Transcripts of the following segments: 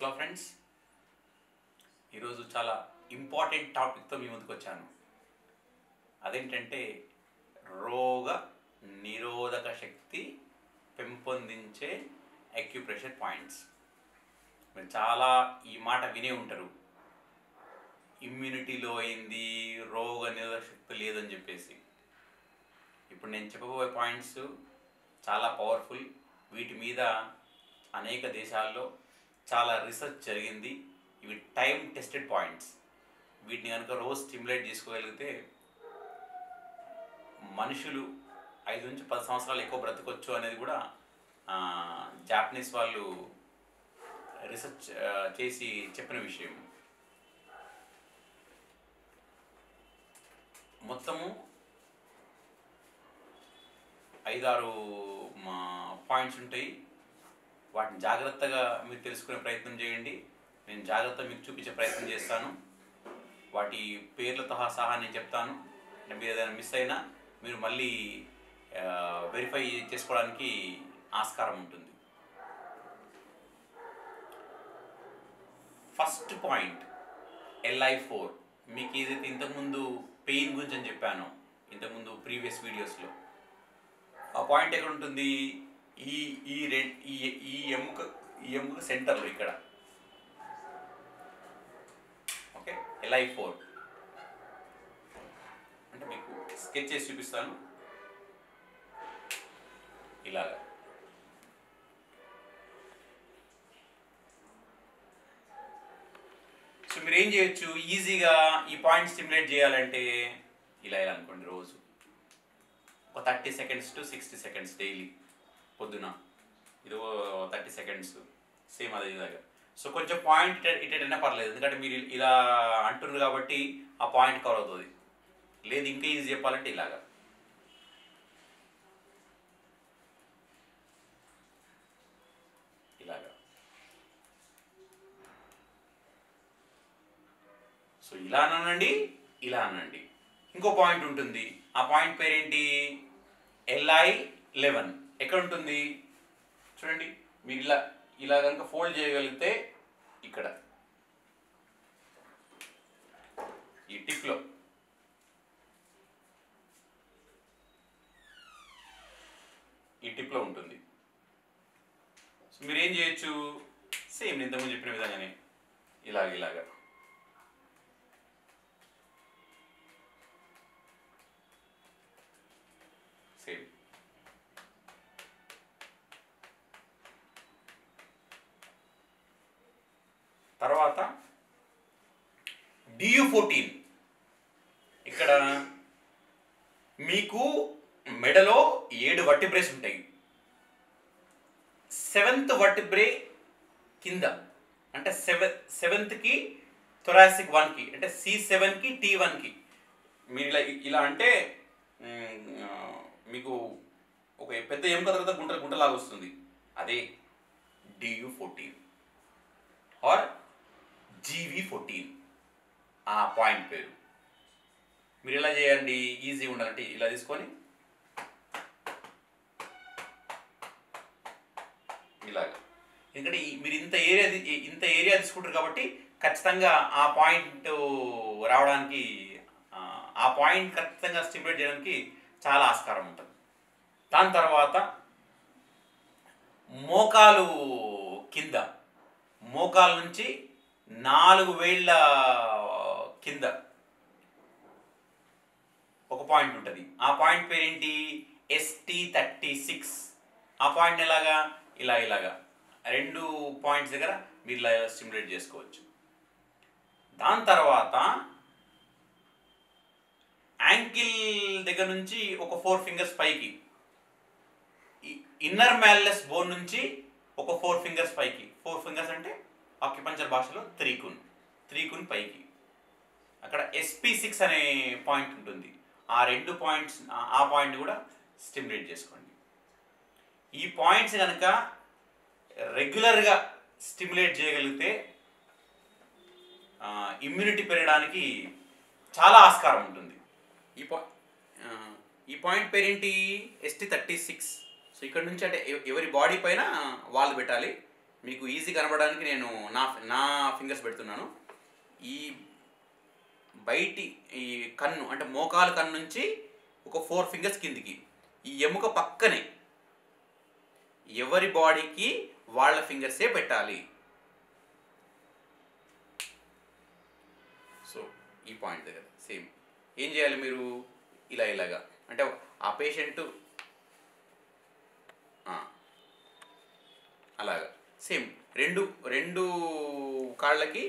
Hello friends ఈరోజు చాలా important టాపిక్తో మీ ముందుకు వచ్చాను. అదేంటంటే రోగ నిరోధక శక్తి పెంపొందించే అక్యుప్రెషర్ పాయింట్స్ మీరు చాలా ఈ మాట వినే ఉంటారు. ఇమ్యూనిటీలో అయింది రోగ నిరోధక శక్తి లేదని చెప్పేసి. ఇప్పుడు నేను చెప్పబోయే పాయింట్స్ చాలా పవర్ఫుల్ వీటి మీద అనేక దేశాల్లో చాలా రీసెర్చ్ జరిగింది. ఇవి టైం టెస్టెడ్ పాయింట్స్ వీటిని కనుక రోజు స్టిమ్యులేట్ చేసుకోగలిగితే మనుషులు ఐదు నుంచి పది సంవత్సరాలు ఎక్కువ బ్రతకొచ్చు అనేది కూడా జాపనీస్ వాళ్ళు రీసెర్చ్ చేసి చెప్పిన విషయం. మొత్తము ఐదారు మా పాయింట్స్ ఉంటాయి. వాటిని జాగ్రత్తగా మీరు తెలుసుకునే ప్రయత్నం చేయండి. నేను జాగ్రత్తగా మీకు చూపించే ప్రయత్నం చేస్తాను. వాటి పేర్లతో సహా నేను చెప్తాను. అంటే మీరు ఏదైనా మిస్ అయినా మీరు మళ్ళీ వెరిఫై చేసుకోవడానికి ఆస్కారం ఉంటుంది. ఫస్ట్ పాయింట్ ఎల్ఐ ఫోర్ మీకు ఏదైతే ఇంతకుముందు పెయిన్ గురించి అని చెప్పానో ఇంతకుముందు ప్రీవియస్ వీడియోస్లో ఆ పాయింట్ ఎక్కడ ఉంటుంది? ఈ ఈ రెడ్ ఈ ఈ ఎముక ఈ ఎముక సెంటర్లో ఇక్కడ. ఓకే? ఎల్ఐ ఫోర్ అంటే మీకు స్కెచ్ చేసి చూపిస్తాను. ఇలాగా. సో మీరు ఏం చేయొచ్చు? ఈజీగా ఈ పాయింట్ స్టిమ్యులేట్ చేయాలంటే ఇలా ఇలా అనుకోండి రోజు. ఒక thirty seconds to sixty seconds daily. పొద్దున. ఇది థర్టీ సెకండ్స్. సేమ్ అదే విధంగా సో కొంచెం పాయింట్ ఇటైనా పర్లేదు. ఎందుకంటే మీరు ఇలా అంటున్నారు కాబట్టి ఆ పాయింట్ కవర్ అవుతుంది. లేదు ఇంకా ఈజీ చెప్పాలంటే ఇలాగా. ఇలాగా. సో ఇలా అనండి ఇలా అనండి. ఇంకో పాయింట్ ఉంటుంది. ఆ పాయింట్ పేరేంటి? LI eleven. ఎక్కడ ఉంటుంది చూడండి మీరు ఇలా ఇలా కనుక ఫోల్డ్ చేయగలిగితే ఇక్కడ. ఈ టిప్లో ఈ టిప్లో ఉంటుంది. సో మీరు ఏం చేయొచ్చు? సేమ్ నేను ఇంతకుముందు చెప్పిన విధంగానే. ఇలాగ ఇలాగా. తర్వాత డియు ఫోర్టీన్ ఇక్కడ మీకు మెడలో ఏడు వర్టిబ్రేస్ ఉంటాయి. సెవెంత్ వర్టిబ్రే కింద అంటే సెవెన్ సెవెంత్కి థొరాసిక్ వన్కి అంటే సి సెవెన్కి టీ వన్కి మీరు ఇలా ఇలా అంటే మీకు ఒక పెద్ద ఎముక తర్వాత గుంట గుంటలాగా వస్తుంది. అదే DU fourteen or GV fourteen ఆ పాయింట్ పేరు. మీరు ఎలా చేయండి? ఈజీ ఉండాలంటే ఇలా తీసుకొని ఇలాగ. ఎందుకంటే మీరు ఇంత ఏరియా ఇంత ఏరియా తీసుకుంటారు కాబట్టి ఖచ్చితంగా ఆ పాయింట్ రావడానికి ఆ, ఆ పాయింట్ ఖచ్చితంగా స్టిమ్యులేట్ చేయడానికి చాలా ఆస్కారం ఉంటుంది. దాని తర్వాత మోకాలు కింద మోకాల నుంచి నాలుగు వేళ్ళ కింద ఒక పాయింట్ ఉంటుంది. ఆ పాయింట్ పేరేంటి? ఎస్టీ థర్టీ సిక్స్ ఆ పాయింట్ ఎలాగా? ఇలా ఇలాగా. రెండు పాయింట్స్ దగ్గర మీరు ఇలా స్టిమ్యులేట్ చేసుకోవచ్చు. దాని తర్వాత యాంకిల్ దగ్గర నుంచి ఒక ఫోర్ ఫింగర్స్ పైకి ఇన్నర్ మ్యాల్లెస్ బోన్ నుంచి ఒక ఫోర్ ఫింగర్స్ పైకి. ఫోర్ ఫింగర్స్ అంటే ఆక్యుపంచర్ భాషలో త్రీకున్ త్రీకున్ పైకి. అక్కడ ఎస్పీ సిక్స్ అనే పాయింట్ ఉంటుంది. ఆ రెండు పాయింట్స్ ఆ పాయింట్ కూడా స్టిమ్యులేట్ చేసుకోండి. ఈ పాయింట్స్ కనుక రెగ్యులర్గా స్టిమ్యులేట్ చేయగలిగితే ఇమ్యూనిటీ పెరగడానికి చాలా ఆస్కారం ఉంటుంది. ఈ పా ఈ పాయింట్ పేరేంటి? ఎస్టీ థర్టీ సిక్స్ సో ఇక్కడ నుంచి అంటే ఎవ- ఎవరి బాడీ పైన వాళ్ళు పెట్టాలి. మీకు ఈజీ కనబడడానికి నేను నా నా ఫింగర్స్ పెడుతున్నాను. ఈ బయటి ఈ కన్ను అంటే మోకాలు కన్ను నుంచి ఒక ఫోర్ ఫింగర్స్ కిందికి ఈ ఎముక పక్కనే ఎవరి బాడీకి వాళ్ళ ఫింగర్సే పెట్టాలి? సో ఈ పాయింట్ దగ్గర సేమ్ ఏం చేయాలి మీరు? ఇలా ఇలాగా. అంటే ఆ పేషెంట్ అలాగా. సేమ్ రెండు రెండు కాళ్ళకి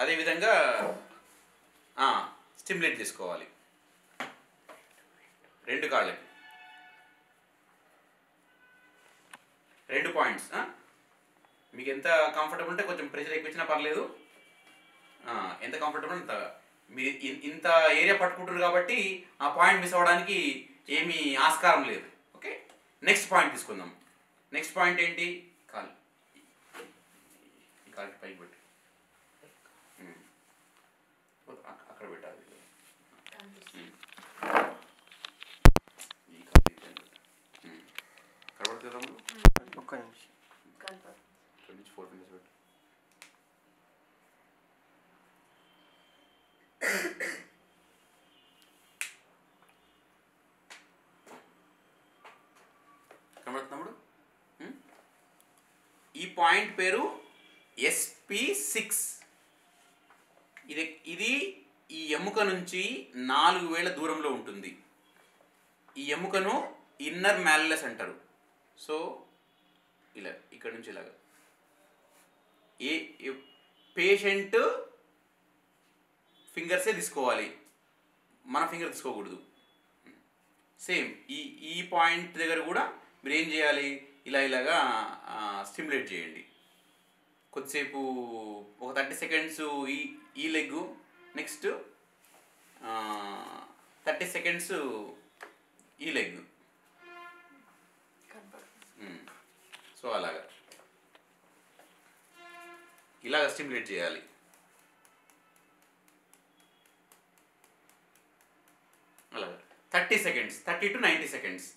అదేవిధంగా స్టిమ్యులేట్ చేసుకోవాలి. రెండు కాళ్ళకి. రెండు పాయింట్స్ మీకు ఎంత కంఫర్టబుల్ ఉంటే కొంచెం ప్రెషర్ ఎక్కువ ఇచ్చినా పర్లేదు. ఎంత కంఫర్టబుల్ అంత మీరు ఇంత ఏరియా పట్టుకుంటారు కాబట్టి ఆ పాయింట్ మిస్ అవ్వడానికి ఏమీ ఆస్కారం లేదు. ఓకే నెక్స్ట్ పాయింట్ తీసుకుందాం. నెక్స్ట్ పాయింట్ ఏంటి? కాలు. ఈ కాలుకి పైకి పెట్టి. అక్క- అక్కడ పెట్టాలి. కాలు పెట్టు. ఉమ్. కనబడుతుందా? ఒక్క నిమిషం. నుంచి ఫోర్ ఫింగర్స్ పెట్టు కనబడుతుంది తమ్ముడు ఉమ్? ఈ పాయింట్ పేరు ఎస్పి సిక్స్ ఇది ఇది ఈ ఎముక నుంచి నాలుగు వేల దూరంలో ఉంటుంది. ఈ ఎముకను ఇన్నర్ మ్యాలెస్ అంటారు. సో ఇలా ఇక్కడ నుంచి ఇలాగా. ఏ పేషెంట్ ఫింగర్సే తీసుకోవాలి. మన ఫింగర్ తీసుకోకూడదు. సేమ్ ఈ ఈ పాయింట్ దగ్గర కూడా మీరు ఏం చేయాలి? ఇలా ఇలాగా స్టిమ్యులేట్ చేయండి. కొద్దిసేపు ఒక థర్టీ సెకండ్స్ ఈ ఈ లెగ్ నెక్స్ట్ థర్టీ సెకండ్స్ ఈ లెగ్ సో అలాగా. ఇలాగ స్టిమ్యులేట్ చేయాలి. అలాగా. Thirty seconds thirty to ninety seconds